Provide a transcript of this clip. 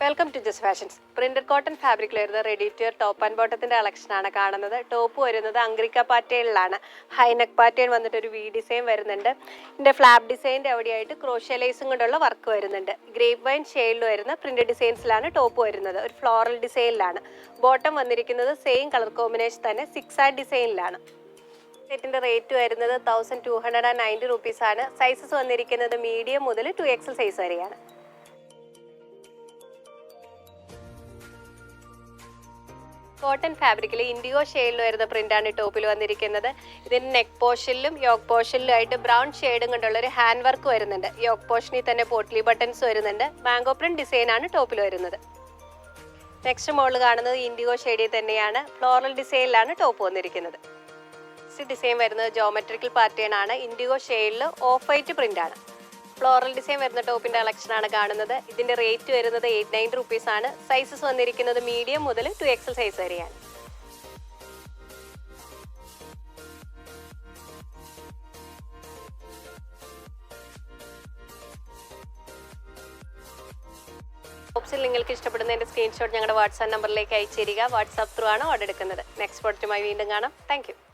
Welcome to Jas fashions printed cotton ഫാബ്രിക്കിൽ വരുന്ന ready to top and ബോട്ടത്തിന്റെ കളക്ഷനാണ് കാണുന്നത്. ടോപ്പ് വരുന്നത് അങ്കരിക്ക പാറ്റേണിലാണ്. ഹൈനക് പാറ്റേൺ വന്നിട്ട് ഒരു വി ഡിസൈൻ വരുന്നുണ്ട്. ഇതിന്റെ ഫ്ലാപ്പ് ഡിസൈന്റെ അവിടെയായിട്ട് ക്രോഷ്യലൈസും കൊണ്ടുള്ള വർക്ക് വരുന്നുണ്ട്. ഗ്രേപ്പ് വൈൻ ഷെയ്ഡിൽ വരുന്ന പ്രിന്റഡ് ഡിസൈൻസിലാണ് ടോപ്പ് വരുന്നത്. ഒരു ഫ്ലോറൽ ഡിസൈനിലാണ് ബോട്ടം വന്നിരിക്കുന്നത് സെയിം കളർ കോമ്പിനേഷൻ തന്നെ സിക്സ് ആഡ് ഡിസൈനിലാണ് സെറ്റിന്റെ റേറ്റ് വരുന്നത് thousand two hundred and ninety rupees ആണ്. സൈസസ് വന്നിരിക്കുന്നത് മീഡിയം മുതൽ ടു എക്സൽ സൈസ് വരെയാണ്. കോട്ടൺ ഫാബ്രിക്കിൽ ഇൻഡിഗോ ഷെയ്ഡിൽ വരുന്ന പ്രിന്റാണ് ടോപ്പിൽ വന്നിരിക്കുന്നത്. ഇതിന് നെക്ക് പോർഷനിലും യോക്ക് പോർഷനിലും ആയിട്ട് ബ്രൗൺ ഷെയ്ഡും കൊണ്ടുള്ള ഒരു ഹാൻഡ് വർക്ക് വരുന്നുണ്ട്. യോക്ക് പോർഷനിൽ തന്നെ പോട്ട്ലി ബട്ടൺസ് വരുന്നുണ്ട്. മാംഗോ പ്രിന്റ് ഡിസൈൻ ആണ് ടോപ്പിൽ വരുന്നത്. നെക്സ്റ്റ് മോഡൽ കാണുന്നത് ഇൻഡിഗോ ഷെയ്ഡിൽ തന്നെയാണ്. ഫ്ലോറൽ ഡിസൈനിലാണ് ടോപ്പ് വന്നിരിക്കുന്നത്. ഡിസൈൻ വരുന്നത് ജോമെട്രിക്കൽ പാറ്റേൺ ആണ്. ഇൻഡിഗോ ഷെയ്ഡിൽ ഓഫ് വൈറ്റ് പ്രിന്റ് ആണ്. ഫ്ലോറൽ ഡിസൈൻ വരുന്ന ടോപ്പിന്റെ കളക്ഷൻ ആണ് കാണുന്നത്. ഇതിന്റെ റേറ്റ് വരുന്നത് എയ്റ്റ് നയൻ റുപ്പീസ് ആണ്. സൈസസ് വന്നിരിക്കുന്നത് മീഡിയം മുതൽ ടു എക്സൽ സൈസ് വരെയാണ്. ടോപ്സിൽ നിങ്ങൾക്ക് ഇഷ്ടപ്പെടുന്നതിന്റെ സ്ക്രീൻഷോട്ട് ഞങ്ങളുടെ വാട്സാപ്പ് നമ്പറിലേക്ക് അയച്ചു തരിക. വാട്സാപ്പ് ത്രൂ ആണ് ഓർഡർ എടുക്കുന്നത്. നെക്സ്റ്റ് പ്രോഡക്റ്റുമായി വീണ്ടും കാണാം. താങ്ക്